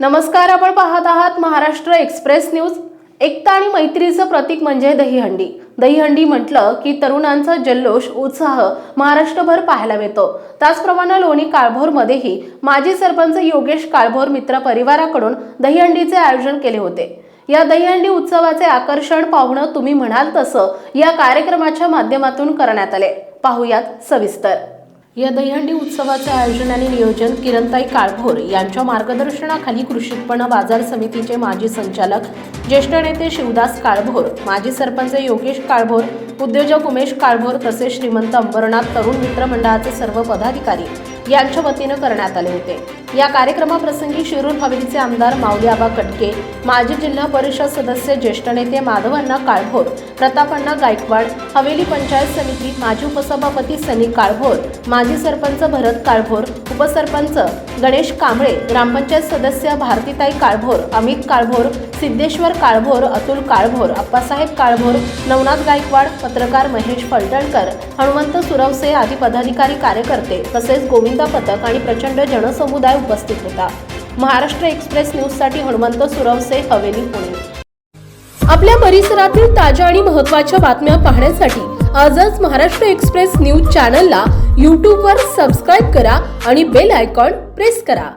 नमस्कार आपण पाहत आहात महाराष्ट्र एक्सप्रेस न्यूज. एकता आणि मैत्रीचं प्रतीक म्हणजे दहीहंडी. दहीहंडी म्हटलं की तरुणांचा जल्लोष उत्साह महाराष्ट्रभर पाहायला मिळतो. त्याचप्रमाणे लोणी काळभोरमध्येही माजी सरपंच योगेश काळभोर मित्र परिवाराकडून दहीहंडीचे आयोजन केले होते. या दहीहंडी उत्सवाचे आकर्षण पाहुणं तुम्ही म्हणाल तसं या कार्यक्रमाच्या माध्यमातून करण्यात आले. पाहुयात सविस्तर. या दहीहंडी उत्सवाचे आयोजन आणि नियोजन किरणताई काळभोर यांच्या मार्गदर्शनाखाली कृषी उत्पन्न बाजार समितीचे माजी संचालक ज्येष्ठ नेते शिवदास काळभोर माजी सरपंच योगेश काळभोर उद्योजक उमेश काळभोर तसेच श्रीमंत अंबरनाथ तरुण मित्र मंडळाचे सर्व पदाधिकारी यांच्या वतीनं करण्यात आले होते. या कार्यक्रमाप्रसंगी शिरूर हवेलीचे आमदार माऊली आबा कटके माजी जिल्हा परिषद सदस्य ज्येष्ठ नेते माधवांना काळभोर प्रतापण्णा गायकवाड हवेली पंचायत समिती माजी उपसभापती सनी काळभोर माजी सरपंच भरत काळभोर उपसरपंच गणेश कांबळे ग्रामपंचायत सदस्य भारतीताई काळभोर अमित काळभोर सिद्धेश्वर काळभोर अतुल काळभोर अप्पासाहेब काळभोर नवनाथ गायकवाड पत्रकार महेश फलटणकर हनुमंत सुरवसे आदी पदाधिकारी कार्यकर्ते तसेच गोविंदा पथक आणि प्रचंड जनसमुदाय उपस्थित होता. महाराष्ट्र एक्सप्रेस न्यूजसाठी हनुमंत सुरवसे हवेली पुणे. आपल्या परिसरातील ताज्या आणि महत्त्वाच्या बातम्या पाहण्यासाठी आजच महाराष्ट्र एक्सप्रेस न्यूज चॅनलला यूट्यूबवर सबस्क्राईब करा आणि बेल आयकॉन प्रेस करा.